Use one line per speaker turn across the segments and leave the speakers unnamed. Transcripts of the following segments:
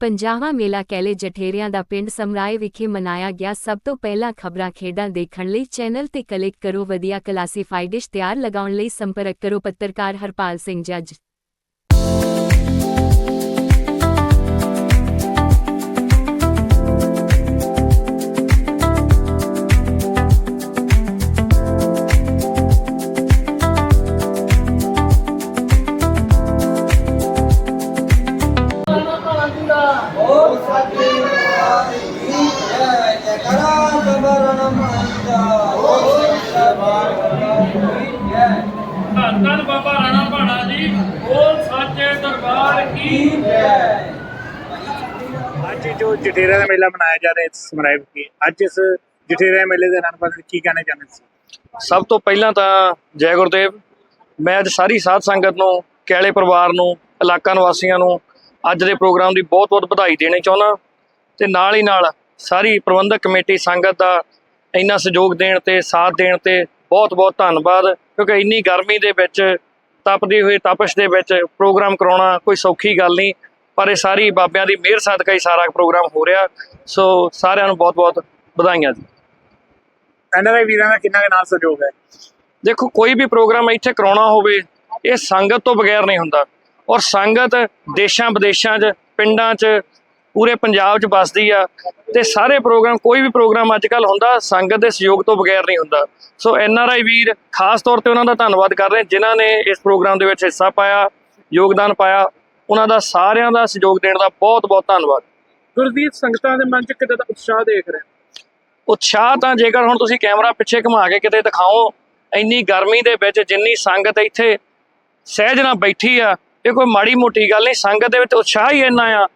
ਪੰਜਾਬਾ ਮੇਲਾ ਕੈਲੇ ਜਠੇਰਿਆਂ ਦਾ ਪਿੰਡ ਸਮਰਾਏ ਵਿਖੇ ਮਨਾਇਆ ਗਿਆ। ਸਭ ਤੋਂ ਪਹਿਲਾਂ ਖਬਰਾਂ ਖੇਡਾਂ ਦੇਖਣ ਲਈ ਚੈਨਲ ਤੇ ਕਲਿੱਕ ਕਰੋ। ਵਧੀਆ ਕਲਾਸੀਫਾਈਡ ਤਿਆਰ ਲਗਾਉਣ ਲਈ ਸੰਪਰਕ ਕਰੋ। ਪੱਤਰਕਾਰ ਹਰਪਾਲ ਸਿੰਘ ਜੱਜ
ਦਰਬਾਰ ਕੀ
ਅੱਜ ਜੋ ਜਟੇਰਾ ਦਾ ਮੇਲਾ ਮਨਾਇਆ ਜਾ ਰਿਹਾ ਹੈ ਸਮਰਾਇਬ ਕੀ ਅੱਜ ਇਸ ਜਟੇਰਾ ਮੇਲੇ ਦੇ ਨਾਲ ਬਾਰੇ ਕੀ ਕਹਿਣਾ ਚਾਹੁੰਦੇ ਸੀ
ਸਭ ਤੋਂ ਪਹਿਲਾਂ ਤਾਂ ਜੈ ਗੁਰਦੇਵ, ਮੈਂ ਅੱਜ ਸਾਰੀ ਸਾਧ ਸੰਗਤ ਨੂੰ, ਕੈਲੇ ਪਰਿਵਾਰ ਨੂੰ, ਇਲਾਕਾ ਨਿਵਾਸੀਆਂ ਨੂੰ ਅੱਜ ਦੇ ਪ੍ਰੋਗਰਾਮ ਦੀ ਬਹੁਤ-ਬਹੁਤ ਵਧਾਈ ਦੇਣੀ ਚਾਹੁੰਦਾ ਤੇ ਨਾਲ ਹੀ ਨਾਲ ਸਾਰੀ ਪ੍ਰਬੰਧਕ ਕਮੇਟੀ ਸੰਗਤ ਦਾ ਇੰਨਾ ਸਹਿਯੋਗ ਦੇਣ ਤੇ ਸਾਥ ਦੇਣ ਤੇ ਬਹੁਤ-ਬਹੁਤ ਧੰਨਵਾਦ, ਕਿਉਂਕਿ ਇੰਨੀ ਗਰਮੀ ਦੇ ਵਿੱਚ ਤਪਦੀ ਹੋਈ ਤਪਸ਼ ਦੇ ਵਿੱਚ ਪ੍ਰੋਗਰਾਮ ਕਰਾਉਣਾ ਕੋਈ ਸੌਖੀ ਗੱਲ ਨਹੀਂ ਪਰ ਇਹ ਸਾਰੀ ਬਾਬਿਆਂ ਦੀ ਮਿਹਰ ਸਦਕਾ ਹੀ ਸਾਰਾ ਪ੍ਰੋਗਰਾਮ ਹੋ ਰਿਹਾ। ਸੋ ਸਾਰਿਆਂ ਨੂੰ ਬਹੁਤ-ਬਹੁਤ ਵਧਾਈਆਂ ਜੀ।
ਐਨਆਰਆਈ ਵੀਰਾਂ ਦਾ ਕਿੰਨਾ ਕੁ ਨਾਲ ਸਹਿਯੋਗ ਹੈ?
ਦੇਖੋ ਕੋਈ ਵੀ ਪ੍ਰੋਗਰਾਮ ਇੱਥੇ ਕਰਾਉਣਾ ਹੋਵੇ ਇਹ ਸੰਗਤ ਤੋਂ ਬਗੈਰ ਨਹੀਂ ਹੁੰਦਾ। ਔਰ ਸੰਗਤ ਦੇਸ਼ਾਂ ਵਿਦੇਸ਼ਾਂ 'ਚ ਪਿੰਡਾਂ 'ਚ ਪੂਰੇ ਪੰਜਾਬ 'ਚ ਵੱਸਦੀ ਆ। ਤੇ ਸਾਰੇ ਪ੍ਰੋਗਰਾਮ ਕੋਈ ਵੀ ਪ੍ਰੋਗਰਾਮ ਅੱਜ ਕੱਲ ਹੁੰਦਾ ਸੰਗਤ ਦੇ ਸਹਿਯੋਗ ਤੋਂ ਬਗੈਰ ਨਹੀਂ ਹੁੰਦਾ। ਸੋ ਐਨ ਆਰ ਆਈ ਵੀਰ ਖਾਸ ਤੌਰ ਤੇ ਉਹਨਾਂ ਦਾ ਧੰਨਵਾਦ ਕਰ ਰਹੇ ਜਿਨ੍ਹਾਂ ਨੇ ਇਸ ਪ੍ਰੋਗਰਾਮ ਦੇ ਵਿੱਚ ਹਿੱਸਾ ਪਾਇਆ ਯੋਗਦਾਨ ਪਾਇਆ। ਉਹਨਾਂ ਦਾ ਸਾਰਿਆਂ ਦਾ ਸਹਿਯੋਗ ਦੇਣ ਦਾ ਬਹੁਤ ਬਹੁਤ ਧੰਨਵਾਦ।
ਗੁਰਦੀਪ ਸੰਗਤਾਂ ਦੇ ਮਨ 'ਚ ਕਿਤੇ ਦਾ ਉਤਸ਼ਾਹ ਦੇਖ ਰਹੇ
ਉਤਸ਼ਾਹ ਤਾਂ ਜੇਕਰ ਹੁਣ ਤੁਸੀਂ ਕੈਮਰਾ ਪਿੱਛੇ ਘੁਮਾ ਕੇ ਕਿਤੇ ਦਿਖਾਓ ਇੰਨੀ ਗਰਮੀ ਦੇ ਵਿੱਚ ਜਿੰਨੀ ਸੰਗਤ ਇੱਥੇ ਸਹਿਜ ਨਾਲ ਬੈਠੀ ਆ ਇਹ ਕੋਈ ਮਾੜੀ ਮੋਟੀ ਗੱਲ ਨਹੀਂ ਸੰਗਤ ਦੇ ਵਿੱਚ ਉਤਸ਼ਾਹ ਹੀ ਇੰਨਾ ਆ।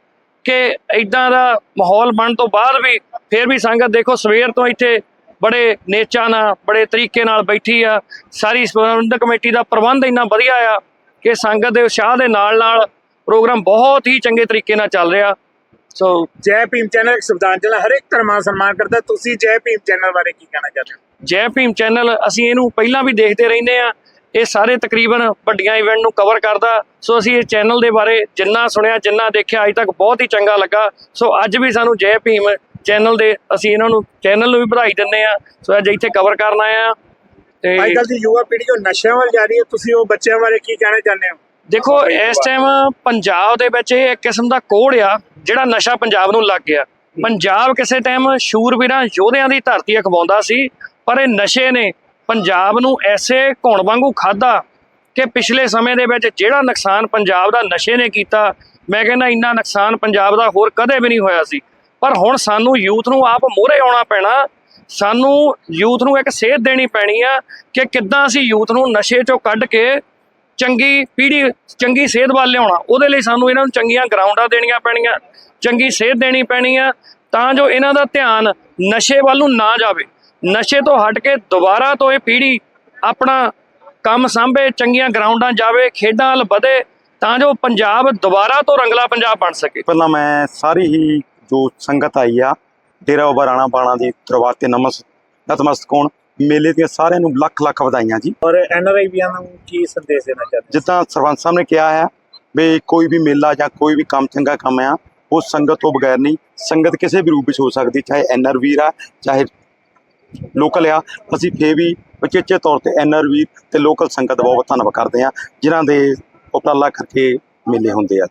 ਕਿ ਇਦਾਂ ਦਾ ਮਾਹੌਲ ਬਣਨ ਤੋਂ ਬਾਅਦ ਵੀ ਫਿਰ ਵੀ ਸੰਗਤ ਦੇਖੋ ਸਵੇਰ ਤੋਂ ਇੱਥੇ ਬੜੇ ਨੇਚਾ ਨਾਲ ਬੜੇ ਤਰੀਕੇ ਨਾਲ ਬੈਠੀ ਆ। ਸਾਰੀ ਪ੍ਰਬੰਧਕ ਕਮੇਟੀ ਦਾ ਪ੍ਰਬੰਧ ਇੰਨਾ ਵਧੀਆ ਆ ਕਿ ਸੰਗਤ ਦੇ ਉਤਸ਼ਾਹ ਦੇ ਨਾਲ ਨਾਲ ਪ੍ਰੋਗਰਾਮ ਬਹੁਤ ਹੀ ਚੰਗੇ ਤਰੀਕੇ ਨਾਲ ਚੱਲ ਰਿਹਾ। ਸੋ
ਜੈ ਭੀਮ ਚੈਨਲ ਇੱਕ ਸ਼ਬਦਾਂਜਲੀ ਹਰ ਇੱਕ ਧਰਮਾਂ ਦਾ ਸਨਮਾਨ ਕਰਦਾ। ਤੁਸੀਂ ਜੈ ਭੀਮ ਚੈਨਲ ਬਾਰੇ ਕੀ ਕਹਿਣਾ ਚਾਹੁੰਦੇ ਹੋ?
ਜੈ ਭੀਮ ਚੈਨਲ ਅਸੀਂ ਇਹਨੂੰ ਪਹਿਲਾਂ ਵੀ ਦੇਖਦੇ ਰਹਿੰਦੇ ਆ। ਇਹ ਸਾਰੇ ਤਕਰੀਬਨ ਵੱਡੀਆਂ ਇਵੈਂਟ ਨੂੰ ਕਵਰ ਕਰਦਾ। ਸੋ ਅਸੀਂ ਇਹ ਚੈਨਲ ਦੇ ਬਾਰੇ ਜਿੰਨਾ ਸੁਣਿਆ ਜਿੰਨਾ ਦੇਖਿਆ ਅੱਜ ਤੱਕ ਬਹੁਤ ਹੀ ਚੰਗਾ ਲੱਗਾ। ਸੋ ਅੱਜ ਵੀ ਸਾਨੂੰ ਜੈ ਭੀਮ ਚੈਨਲ ਦੇ ਅਸੀਂ ਇਹਨਾਂ ਨੂੰ ਚੈਨਲ ਨੂੰ ਵੀ ਵਧਾਈ ਦਿੰਦੇ ਆ ਸੋ ਅੱਜ ਇੱਥੇ ਕਵਰ ਕਰਨ ਆਏ ਆ ਤੇ
ਅੱਜ ਕੱਲ੍ਹ ਦੀ ਯੁਵਾ ਪੀੜ੍ਹੀ ਜੋ ਨਸ਼ਿਆਂ ਵੱਲ ਜਾ ਰਹੀ ਹੈ ਤੁਸੀਂ ਉਹ ਬੱਚਿਆਂ ਬਾਰੇ ਕੀ ਕਹਿਣਾ ਚਾਹੁੰਦੇ ਹੋ?
ਦੇਖੋ ਇਸ ਟਾਈਮ ਪੰਜਾਬ ਦੇ ਵਿੱਚ ਇਹ ਇੱਕ ਕਿਸਮ ਦਾ ਕੋੜ ਆ ਜਿਹੜਾ ਨਸ਼ਾ ਪੰਜਾਬ ਨੂੰ ਲੱਗ ਗਿਆ। ਪੰਜਾਬ ਕਿਸੇ ਟਾਈਮ ਸ਼ੂਰਵੀਰਾਂ ਯੋਧਿਆਂ ਦੀ ਧਰਤੀ ਅਖਵਾਉਂਦਾ ਸੀ ਪਰ ਇਹ ਨਸ਼ੇ ਨੇ ਪੰਜਾਬ ਨੂੰ ਐਸੇ ਘੁਣ ਵਾਂਗੂ ਖਾਦਾ ਕਿ ਪਿਛਲੇ ਸਮੇਂ ਦੇ ਵਿੱਚ ਜਿਹੜਾ ਨੁਕਸਾਨ ਪੰਜਾਬ ਦਾ ਨਸ਼ੇ ਨੇ ਕੀਤਾ, ਮੈਂ ਕਹਿੰਦਾ ਇੰਨਾ ਨੁਕਸਾਨ ਪੰਜਾਬ ਦਾ ਹੋਰ ਕਦੇ ਵੀ ਨਹੀਂ ਹੋਇਆ ਸੀ। ਪਰ ਹੁਣ ਸਾਨੂੰ ਯੂਥ ਨੂੰ ਆਪ ਮੋਹਰੇ ਆਉਣਾ ਪੈਣਾ, ਸਾਨੂੰ ਯੂਥ ਨੂੰ ਇੱਕ ਸੇਧ ਦੇਣੀ ਪੈਣੀ ਆ ਕਿ ਕਿੱਦਾਂ ਅਸੀਂ ਯੂਥ ਨੂੰ ਨਸ਼ੇ ਚੋਂ ਕੱਢ ਕੇ ਚੰਗੀ ਪੀੜ੍ਹੀ, ਚੰਗੀ ਸਿਹਤ ਵੱਲ ਲਿਆਉਣਾ। ਉਹਦੇ ਲਈ ਸਾਨੂੰ ਇਹਨਾਂ ਨੂੰ ਚੰਗੀਆਂ ਗਰਾਊਂਡਾਂ ਦੇਣੀਆਂ ਪੈਣੀਆਂ, ਚੰਗੀ ਸਿਹਤ ਦੇਣੀ ਪੈਣੀ ਆ ਤਾਂ ਜੋ ਇਹਨਾਂ ਦਾ ਧਿਆਨ ਨਸ਼ੇ ਵੱਲ ਨੂੰ ਨਾ ਜਾਵੇ। ਨਸ਼ੇ ਤੋਂ ਹਟ ਕੇ ਦੁਬਾਰਾ ਤੋਂ ਇਹ ਪੀੜ੍ਹੀ ਆਪਣਾ ਕੰਮ ਸੰਭੇ ਚੰਗੀਆਂ ਗਰਾਊਂਡਾਂ ਜਾਵੇ ਖੇਡਾਂ ਵੱਲ ਵਧੇ ਤਾਂ ਜੋ ਪੰਜਾਬ ਦੁਬਾਰਾ ਤੋਂ ਰੰਗਲਾ ਪੰਜਾਬ ਬਣ ਸਕੇ।
ਪਹਿਲਾਂ ਮੈਂ ਸਾਰੀ ਹੀ ਜੋ ਸੰਗਤ ਆਈ ਆ ਡੇਰਾ ਬਾਬਾ ਰਾਣਾ ਬਾਣਾ ਦੀ ਦਰਬਾਰ ਤੇ ਨਮਸ ਨਤਮਸਤਕ ਹੋਣ ਮੇਲੇ ਦੀਆਂ ਸਾਰਿਆਂ ਨੂੰ ਲੱਖ ਲੱਖ ਵਧਾਈਆਂ ਜੀ।
ਔਰ ਐਨਆਰਆਈ ਵੀਰਾਂ ਨੂੰ ਕੀ ਸੰਦੇਸ਼ ਦੇਣਾ ਚਾਹੁੰਦੇ
ਜਿੱਦਾਂ ਸਰਪੰਚ ਸਾਹਿਬ ਨੇ ਕਿਹਾ ਹੈ ਵੀ ਕੋਈ ਵੀ ਮੇਲਾ ਜਾਂ ਕੋਈ ਵੀ ਕੰਮ ਚੰਗਾ ਕੰਮ ਆ ਉਹ ਸੰਗਤ ਤੋਂ ਬਗੈਰ ਨਹੀਂ ਸੰਗਤ ਕਿਸੇ ਵੀ ਰੂਪ ਵਿੱਚ ਹੋ ਸਕਦੀ ਚਾਹੇ ਐਨਆਰ ਵੀਰ ਆ ਚਾਹੇ ਲੋਕਲ ਆ। ਅਸੀਂ ਫੇ ਵੀ ਉਚੇਚੇ ਤੌਰ ਤੇ ਐਨਆਰ ਵੀਰ ਤੇ ਲੋਕਲ ਸੰਗਤ ਦਾ ਬਹੁਤ ਧੰਨਵਾਦ ਕਰਦੇ ਆ ਜਿਨ੍ਹਾਂ ਦੇ ਉਪਰਾਲਾ ਕਰਕੇ ਮੇਲੇ ਹੁੰਦੇ ਆ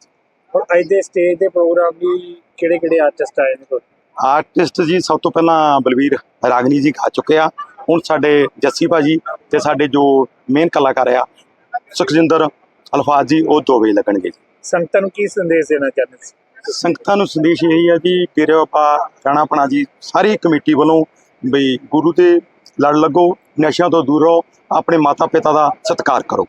ਔਰ ਅੱਜ ਦੇ ਸਟੇਜ ਦੇ ਪ੍ਰੋਗਰਾਮ ਵੀ ਕਿਹੜੇ ਕਿਹੜੇ ਆਰਟਿਸਟ ਆਏ ਨੇ
ਆਰਟਿਸਟ ਜੀ ਸਭ ਤੋਂ ਪਹਿਲਾਂ ਬਲਵੀਰ ਰਾਗਨੀ ਜੀ ਗਾ ਚੁੱਕੇ ਆ। ਹੁਣ ਸਾਡੇ ਜੱਸੀ ਭਾਜੀ ਤੇ ਸਾਡੇ ਜੋ ਮੇਨ ਕਲਾਕਾਰ ਆ ਸੁਖਜਿੰਦਰ ਅਲਫਾਜ਼ ਜੀ ਉਹ ਦੋ ਵਜੇ ਲੱਗਣਗੇ ਜੀ।
ਸੰਗਤਾਂ ਨੂੰ ਕੀ ਸੰਦੇਸ਼ ਦੇਣਾ ਚਾਹੁੰਦੇ ਸੀ?
ਸੰਗਤਾਂ ਨੂੰ ਸੰਦੇਸ਼ ਇਹ ਹੈ ਜੀ ਤੇਰੇ ਆਪਾ ਰਾਣਾਪਣਾ ਜੀ ਸਾਰੀ ਕਮੇਟੀ ਵੱਲੋਂ ਬਈ ਗੁਰੂ ਤੇ ਲੜ ਲੱਗੋ, ਨਸ਼ਿਆਂ ਤੋਂ ਦੂਰ ਰਹੋ, ਆਪਣੇ ਮਾਤਾ ਪਿਤਾ ਦਾ ਸਤਿਕਾਰ ਕਰੋ।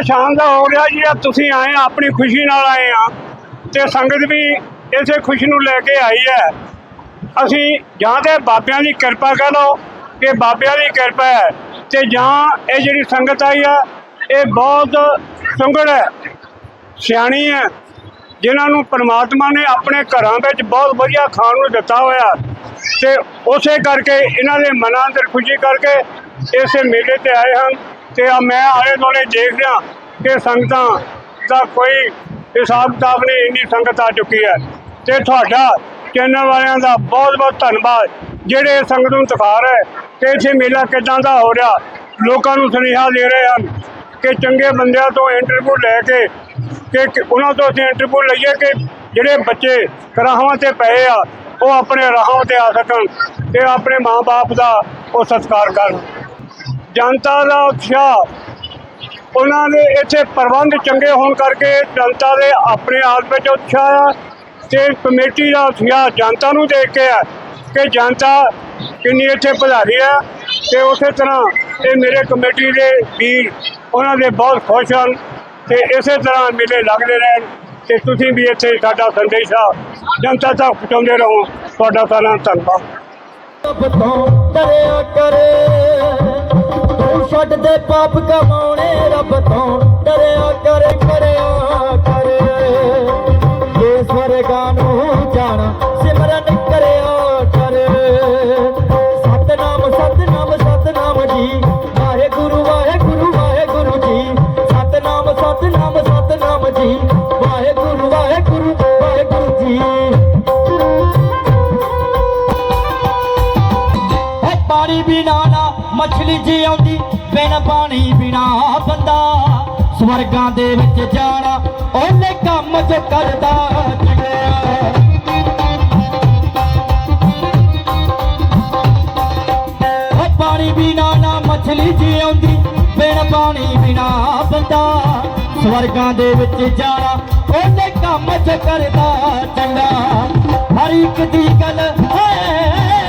ਸਮਾ
ਸ਼ਾਨਦਾਰ ਹੋ ਰਿਹਾ ਜੀ, ਆ ਤੁਸੀਂ ਆਏ ਆ ਆਪਣੀ ਖੁਸ਼ੀ ਨਾਲ ਆਏ ਆ। ਤੇ ਸੰਗਤ ਵੀ ਇਸੇ ਖੁਸ਼ੀ ਨੂੰ ਲੈ ਕੇ ਆਈ ਹੈ। ਅਸੀਂ ਜਾਂ ਤੇ ਬਾਬਿਆਂ ਦੀ ਕਿਰਪਾ ਕਹ ਲਓ, ਕਿ ਬਾਬਿਆਂ ਦੀ ਕਿਰਪਾ ਹੈ। ਤੇ ਜਾਂ ਇਹ ਜਿਹੜੀ ਸੰਗਤ ਆਈ ਆ, ਇਹ ਬਹੁਤ ਸੁੰਗੜ ਹੈ, ਸਿਆਣੀ ਹੈ, ਜਿਨ੍ਹਾਂ ਨੂੰ ਪਰਮਾਤਮਾ ਨੇ ਆਪਣੇ ਘਰਾਂ ਵਿੱਚ ਬਹੁਤ ਵਧੀਆ ਖਾਣ ਨੂੰ ਦਿੱਤਾ ਹੋਇਆ। ਤੇ ਉਸੇ ਕਰਕੇ ਇਹਨਾਂ ਦੇ ਮਨਾਂ ਅੰਦਰ ਖੁਸ਼ੀ ਕਰਕੇ ਇਸੇ ਮੇਲੇ ਤੇ ਆਏ ਹਨ। ਤੇ ਆ ਮੈਂ ਆਲੇ ਦੁਆਲੇ ਦੇਖ ਰਿਹਾ ਕਿ ਸੰਗਤਾਂ ਦਾ ਕੋਈ ਹਿਸਾਬ ਕਿਤਾਬ ਨਹੀਂ, ਇੰਨੀ ਸੰਗਤ ਆ ਚੁੱਕੀ ਹੈ। ਤੇ ਤੁਹਾਡਾ ਚੈਨਲ ਵਾਲਿਆਂ ਦਾ ਬਹੁਤ ਬਹੁਤ ਧੰਨਵਾਦ, ਜਿਹੜੇ ਇਸ ਸੰਗਤ ਨੂੰ ਦਿਖਾ ਰਹੇ ਕਿ ਇੱਥੇ ਮੇਲਾ ਕਿਦਾਂ ਦਾ ਹੋ ਰਿਹਾ। ਲੋਕਾਂ ਨੂੰ ਸੁਨੇਹਾ ਦੇ ਰਹੇ ਹਨ ਕਿ ਚੰਗੇ ਬੰਦਿਆਂ ਤੋਂ ਇੰਟਰਵਿਊ ਲੈ ਕੇ ਕਿ ਕਿ ਉਹਨਾਂ ਤੋਂ ਅਸੀਂ ਇੰਟਰਵਿਊ ਲਈਏ ਕਿ ਜਿਹੜੇ ਬੱਚੇ ਰਾਹਾਂ ਤੇ ਪਏ ਆ, ਉਹ ਆਪਣੇ ਰਾਹਾਂ ਤੇ ਆ ਸਕਣ ਤੇ ਆਪਣੇ ਮਾਪੇ ਦਾ ਉਹ ਸਤਿਕਾਰ ਕਰਨ। ਜਨਤਾ ਦਾ ਉਤਸ਼ਾਹ। ਉਹਨਾਂ ਦੇ ਇੱਥੇ ਪ੍ਰਬੰਧ ਚੰਗੇ ਹੋਣ ਕਰਕੇ ਜਨਤਾ ਦੇ ਆਪਣੇ ਆਪ ਵਿੱਚ ਉਤਸ਼ਾਹ ਆ ਤੇ ਕਮੇਟੀ ਦਾ ਉਤਸ਼ਾਹ ਜਨਤਾ ਨੂੰ ਦੇਖ ਕੇ ਹੈ ਕਿ ਜਨਤਾ ਕਿੰਨੀ ਇੱਥੇ ਭਲਾਰੀ ਹੈ ਤੇ ਉਸੇ ਤਰ੍ਹਾਂ ਇਹ ਮੇਰੇ ਕਮੇਟੀ ਦੇ ਵੀਰ ਉਹਨਾਂ ਦੇ ਬਹੁਤ ਖੁਸ਼ ਹਨ ਤੇ ਇਸੇ ਤਰ੍ਹਾਂ ਮੇਲੇ ਲੱਗਦੇ ਰਹਿਣ ਤੇ ਤੁਸੀਂ ਵੀ ਇੱਥੇ ਸਾਡਾ ਸੰਦੇਸ਼ਾ ਜਨਤਾ ਤੱਕ ਪਹੁੰਚਾਉਂਦੇ ਰਹੋ। ਤੁਹਾਡਾ ਸਾਰਿਆਂ ਦਾ ਧੰਨਵਾਦ।
ਰੱਬ ਤੋਂ ਡਰਿਆ ਕਰੇ। ਤੂੰ ਛੱਡ ਦੇ ਪਾਪ ਕਮਾਉਣੇ, ਰੱਬ ਤੋਂ ਡਰਿਆ ਕਰੇ, ਕਰਿਆ ਕਰੇ। ਇਹ ਸਵਰਗਾਂ ਨੂੰ ਜਾਣ, ਸਿਮਰਨ ਕਰਿਆ ਕਰੇ। ਸਤਨਾਮ ਸਤਨਾਮ ਸਤਨਾਮ ਜੀ, ਵਾਹਿਗੁਰੂ ਵਾਹਿਗੁਰੂ ਵਾਹਿਗੁਰੂ ਜੀ। ਸਤਨਾਮ ਸਤਨਾਮ ਸਤਨਾਮ ਜੀ, ਵਾਹਿਗੁਰੂ ਵਾਹਿਗੁਰੂ ਵਾਹਿਗੁਰੂ ਜੀ। ਪਾਣੀ ਬਿਨਾ ਨਾ ਮਛਲੀ ਜੀ ਆਉਂਦੀ, ਬਿਨ ਪਾਣੀ ਬਿਨਾ ਬੰਦਾ। ਸਵਰਗਾਂ ਦੇ ਵਿੱਚ ਜਾਣਾ, ਉਹਨੇ ਕੰਮ ਜੋ ਕਰਦਾ ਚੰਗਿਆ ਪਾਣੀ ਬਿਨਾ ਨਾ ਮੱਛਲੀ ਜੀ ਆਉਂਦੀ, ਬਿਨ ਪਾਣੀ ਬਿਨਾ ਬੰਦਾ। ਸਵਰਗਾਂ ਦੇ ਵਿੱਚ ਜਾਣਾ, ਉਹਨੇ ਕੰਮ ਜੋ ਕਰਦਾ ਚੰਗਾ। ਹਰ ਇੱਕ ਦੀ ਗੱਲ ਹੈ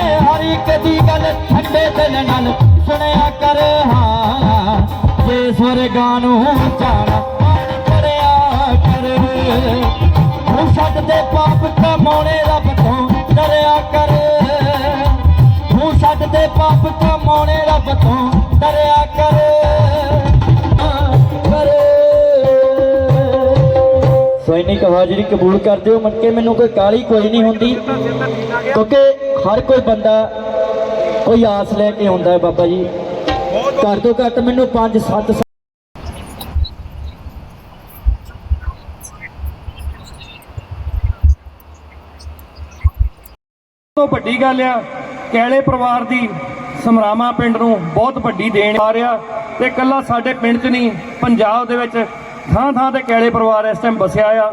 ਇੱਕ ਦੀ ਗੱਲ ਠੰਡੇ ਦਿਲ ਨਾਲ ਸੁਣਿਆ ਕਰ, ਹਾਂ, ਜੇ ਸਵਰਗਾਂ ਨੂੰ ਜਾਣਾ ਪਾਣੀ ਕਰਿਆ ਕਰ। ਉਹ ਛੱਡ ਦੇ ਪਾਪ ਕਮਾਉਣੇ ਰੱਬ ਤੋਂ, ਡਰਿਆ ਕਰ। ਤੂੰ ਛੱਡ ਦੇ ਪਾਪ ਕਮਾਉਣੇ ਰੱਬ ਤੋਂ, ਡਰਿਆ ਕਰ। ਸੋ ਇੰਨੀ ਕੁ ਹਾਜ਼ਰੀ ਕਬੂਲ ਕਰ ਦਿਓ। ਮੰਨ ਕੇ ਮੈਨੂੰ ਕੋਈ ਕਾਲੀ ਕੋਈ ਨਹੀਂ ਹੁੰਦੀ, ਕਿਉਂਕਿ ਹਰ ਕੋਈ ਬੰਦਾ ਕੋਈ ਆਸ ਲੈ ਕੇ ਆਉਂਦਾ ਹੈ ਬਾਬਾ ਜੀ। ਘੱਟ ਤੋਂ ਘੱਟ ਮੈਨੂੰ 5 7
ਤੋਂ ਵੱਡੀ ਗੱਲ ਆ, ਕੈਲੇ ਪਰਿਵਾਰ ਦੀ ਸਮਰਾਮਾ ਪਿੰਡ ਨੂੰ ਬਹੁਤ ਵੱਡੀ ਦੇਣ ਆ ਰਿਹਾ ਤੇ ਇਕੱਲਾ ਸਾਡੇ ਪਿੰਡ 'ਚ ਨਹੀਂ, ਪੰਜਾਬ ਦੇ ਵਿੱਚ ਥਾਂ ਥਾਂ ਤੇ ਕੈਲੇ ਪਰਿਵਾਰ ਇਸ ਟਾਈਮ ਵਸਿਆ ਆ।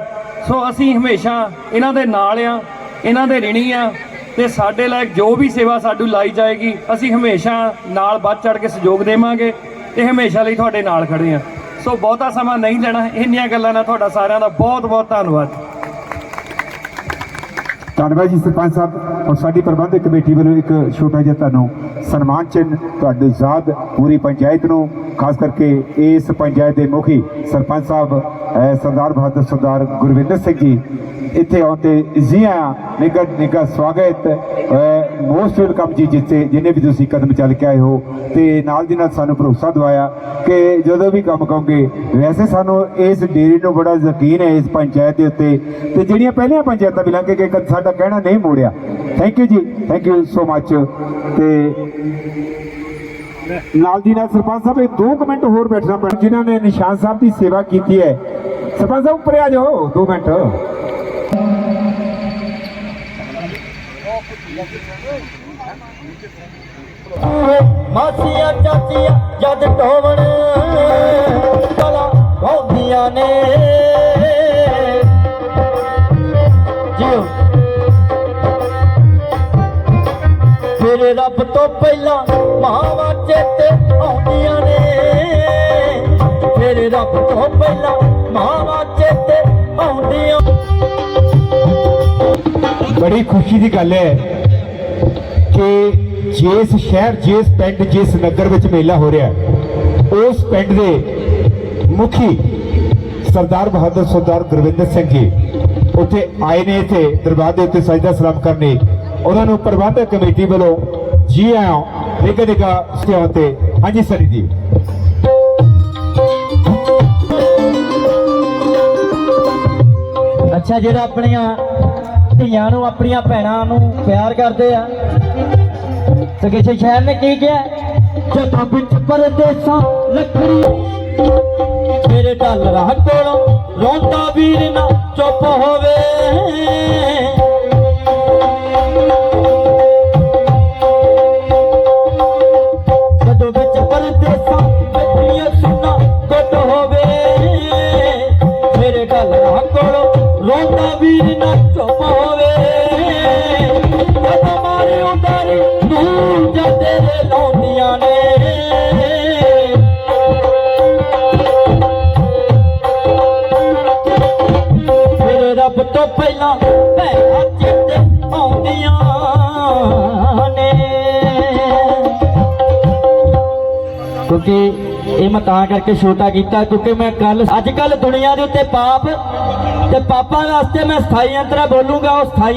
ਸੋ ਅਸੀਂ ਹਮੇਸ਼ਾ ਇਹਨਾਂ ਦੇ ਨਾਲ ਆ, ਇਹਨਾਂ ਦੇ ਰਿਣੀ ਆ ਤੇ ਸਾਡੇ ਲਾਇਕ ਜੋ ਵੀ ਸੇਵਾ ਸਾਡੂ ਲਾਈ ਜਾਏਗੀ, ਅਸੀਂ ਹਮੇਸ਼ਾ ਨਾਲ ਵੱਧ ਚੜ ਕੇ ਸਹਿਯੋਗ ਦੇਵਾਂਗੇ ਤੇ ਹਮੇਸ਼ਾ ਲਈ ਤੁਹਾਡੇ ਨਾਲ ਖੜੇ ਆ। ਸੋ ਬਹੁਤਾ ਸਮਾਂ ਨਹੀਂ ਲੈਣਾ, ਇੰਨੀਆਂ ਗੱਲਾਂ ਨਾਲ ਤੁਹਾਡਾ ਸਾਰਿਆਂ ਦਾ ਬਹੁਤ ਬਹੁਤ ਧੰਨਵਾਦ।
ਧੰਨਵਾਦ ਜੀ ਸਰਪੰਚ ਸਾਹਿਬ, ਔਰ ਸਾਡੀ ਪ੍ਰਬੰਧਕ ਕਮੇਟੀ ਵੱਲੋਂ ਇੱਕ ਛੋਟਾ ਜਿਹਾ ਤੁਹਾਨੂੰ ਸਨਮਾਨ ਚਿੰਨ ਤੁਹਾਡੇ ਜ਼ਾਦ ਪੂਰੀ ਪੰਚਾਇਤ ਨੂੰ, ਖਾਸ ਕਰਕੇ ਇਸ ਪੰਚਾਇਤ ਦੇ ਮੁਖੀ ਸਰਪੰਚ ਸਾਹਿਬ ਸਰਦਾਰ ਬਹਾਦਰ ਸਰਦਾਰ ਗੁਰਵਿੰਦਰ ਸਿੰਘ ਜੀ ਇੱਥੇ ਆਉਣ ਤੇ ਜੀ ਆਇਆਂ ਨਿੱਘਾ ਨਿੱਘਾ ਸਵਾਗਤ ਮੋਸਟ ਵੈਲਕਮ ਜੀ ਜਿੱਥੇ, ਜਿੰਨੇ ਵੀ ਤੁਸੀਂ ਕਦਮ ਚੱਲ ਕੇ ਆਏ ਹੋ, ਤੇ ਨਾਲ ਦੀ ਨਾਲ ਸਾਨੂੰ ਭਰੋਸਾ ਦਵਾਇਆ ਕਿ ਜਦੋਂ ਵੀ ਕੰਮ ਕਹੋਗੇ ਵੈਸੇ ਸਾਨੂੰ ਇਸ ਡੇਰੀ ਨੂੰ ਬੜਾ ਯਕੀਨ ਹੈ ਇਸ ਪੰਚਾਇਤ ਦੇ ਉੱਤੇ, ਤੇ ਜਿਹੜੀਆਂ ਪਹਿਲੀਆਂ ਪੰਚਾਇਤਾਂ ਵੀ ਲੰਘ ਕੇ ਸਾਡਾ ਕਹਿਣਾ ਨਹੀਂ ਮੋੜਿਆ। Thank you ji thank you so much ਤੇ ਨਾਲ ਦੀ ਨਾਲ ਸਰਪੰਚ ਸਾਹਿਬ, ਇਹ 2 ਮਿੰਟ ਹੋਰ ਬੈਠਣਾ ਪੈਣਾ, ਜਿਨ੍ਹਾਂ ਨੇ ਨਿਸ਼ਾਨ ਸਾਹਿਬ ਦੀ ਸੇਵਾ ਕੀਤੀ ਹੈ। ਸਰਪੰਚ ਸਾਹਿਬ ਉੱਪਰ ਆ ਜਾਓ 2 ਮਿੰਟ
ਮਾਸੀਆਂ, ਚਾਚੀਆਂ, ਜਦ ਢੋਵਣ ਕਲਾ ਗਾਉਂਦੀਆਂ ਨੇ। ਜਿਉ। ਫਿਰ ਰੱਬ ਤੋਂ ਪਹਿਲਾਂ ਮਾਵਾਂ ਚੇਤੇ ਆਉਂਦੀਆਂ ਨੇ। ਫਿਰ ਰੱਬ ਤੋਂ ਪਹਿਲਾਂ ਮਾਵਾਂ ਚੇਤੇ ਆਉਂਦੀਆਂ।
ਬੜੀ ਖੁਸ਼ੀ ਦੀ ਗੱਲ ਹੈ ਕਿ ਜਿਸ ਸ਼ਹਿਰ, ਜਿਸ ਪਿੰਡ, ਜਿਸ ਨਗਰ ਵਿੱਚ ਮੇਲਾ ਹੋ ਰਿਹਾ ਉਸ ਪਿੰਡ ਦੇ ਮੁਖੀ ਸਰਦਾਰ ਬਹਾਦਰ ਸਰਦਾਰ ਗੁਰਵਿੰਦਰ ਸਿੰਘ ਜੀ ਉੱਥੇ ਆਏ ਨੇ ਇੱਥੇ, ਦਰਬਾਰ ਦੇ ਉੱਤੇ ਸਜਦਾ ਸਲਾਮ ਕਰਨੇ। ਉਹਨਾਂ ਨੂੰ ਪ੍ਰਬੰਧਕ ਕਮੇਟੀ ਵੱਲੋਂ ਜੀ ਆਇਆਂ ਨਿੱਘਾ ਨਿੱਘਾ ਸਤਿਕਾਰ ਤੇ ਹਾਂਜੀ, ਸਰੀ ਜੀ।
ਅੱਛਾ, ਜਿਹੜਾ ਆਪਣੀਆਂ ਧੀਆਂ ਨੂੰ, ਆਪਣੀਆਂ ਭੈਣਾਂ ਨੂੰ ਪਿਆਰ ਕਰਦੇ ਆ। ਤੇ ਕਿਸੇ ਸ਼ਹਿਰ ਨੇ ਕੀ ਕਿਹਾ? ਜਦੋਂ ਵਿੱਚ ਪਰਦੇਸਾਂ ਲੱਖੜੀ ਮੇਰੇ ਡਾਲਰਾਂ ਕੋਲੋਂ ਰੋਂਦਾ ਵੀਰ ਨਾ ਚੁੱਪ ਹੋਵੇ। ਕਿਉਂਕਿ ਇਹ ਮੈਂ ਤਾਂ ਕਰਕੇ ਛੋਟਾ ਕੀਤਾ ਕਿਉਂਕਿ ਮੈਂ ਕੱਲ ਅੱਜ ਕੱਲ ਦੁਨੀਆ ਦੇ ਉੱਤੇ ਪਾਪ ਤੇ ਪਾਪਾਂ ਵਾਸਤੇ ਮੈਂ ਸਥਾਈ ਅੰਤਰਾ ਬੋਲੂੰਗਾ ਉਹ ਸਥਾਈ